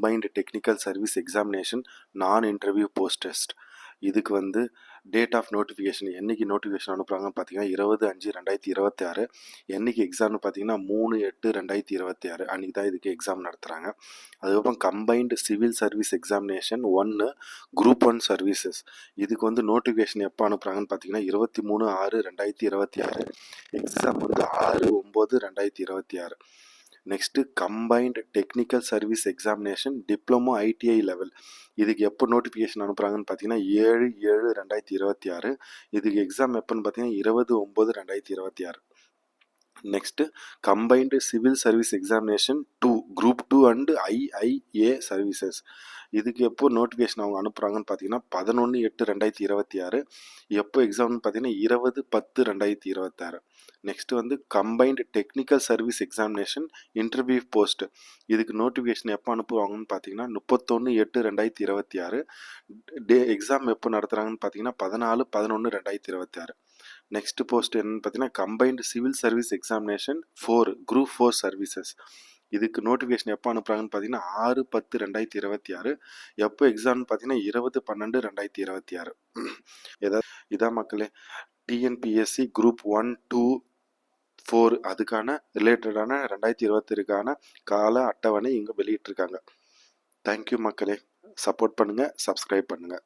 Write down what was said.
Combined technical service examination non interview post test இதுக்கு வந்து date of notification என்னைக்கு notification அனுப்புகிறாங்கன்னு பார்த்தீங்கன்னா இருபது அஞ்சு ரெண்டாயிரத்தி இருபத்தி ஆறு என்னைக்கு எக்ஸாம்னு பார்த்தீங்கன்னா மூணு எட்டு ரெண்டாயிரத்தி இருபத்தி ஆறு அன்றைக்கி தான் இதுக்கு எக்ஸாம் நடத்துகிறாங்க அதுக்கப்புறம் கம்பைன்டு சிவில் சர்வீஸ் எக்ஸாமினேஷன் ஒன்று குரூப் ஒன் சர்வீசஸ் இதுக்கு வந்து நோட்டிஃபிகேஷன் எப்போ அனுப்புகிறாங்கன்னு பார்த்தீங்கன்னா இருபத்தி மூணு ஆறு ரெண்டாயிரத்தி இருபத்தி ஆறு எக்ஸாம் வந்து ஆறு ஒம்பது ரெண்டாயிரத்தி இருபத்தி ஆறு next combined technical service examination diploma ITI level இதுக்கு எப்போ நோட்டிஃபிகேஷன் அனுப்புகிறாங்கன்னு பார்த்தீங்கன்னா ஏழு ஏழு ரெண்டாயிரத்தி இருபத்தி ஆறு. இதுக்கு எக்ஸாம் எப்போன்னு பார்த்தீங்கன்னா இருபது ஒம்பது ரெண்டாயிரத்தி இருபத்தி ஆறு. Next combined civil service examination two group two and IIA services இதுக்கு எப்போ நோட்டிஃபிகேஷன் அவங்க அனுப்புகிறாங்கன்னு பார்த்தீங்கன்னா பதினொன்று எட்டு ரெண்டாயிரத்தி இருபத்தி ஆறு. எப்போ எக்ஸாம்னு பார்த்தீங்கன்னா இருபது பத்து ரெண்டாயிரத்தி இருபத்தாறு நெக்ஸ்ட் வந்து combined technical service examination interview post இதுக்கு நோட்டிஃபிகேஷன் எப்போ அனுப்புவாங்கன்னு பார்த்தீங்கன்னா முப்பத்தொன்று எட்டு ரெண்டாயிரத்தி இருபத்தி ஆறு. டே எக்ஸாம் எப்போ நடத்துகிறாங்கன்னு பார்த்தீங்கன்னா பதினாலு பதினொன்று ரெண்டாயிரத்தி இருபத்தி ஆறு. நெக்ஸ்ட் போஸ்ட் என்னன்னு பார்த்தீங்கன்னா combined civil service examination four group four services இதுக்கு நோட்டிஃபிகேஷன் எப்போ அனுப்புகிறாங்கன்னு பார்த்தீங்கன்னா ஆறு பத்து ரெண்டாயிரத்தி இருபத்தி ஆறு. எப்போ எக்ஸாம்னு பார்த்தீங்கன்னா இருபது பன்னெண்டு ரெண்டாயிரத்தி இருபத்தி ஆறு. ஏதாவது இதான் மக்களே TNPSC group one two four அதுக்கான ரிலேட்டடான ரெண்டாயிரத்தி இருபத்திற்கான கால அட்டவணை இங்கே வெளியிட்டிருக்காங்க. தேங்க்யூ மக்களே. சப்போர்ட் பண்ணுங்கள் சப்ஸ்கிரைப் பண்ணுங்கள்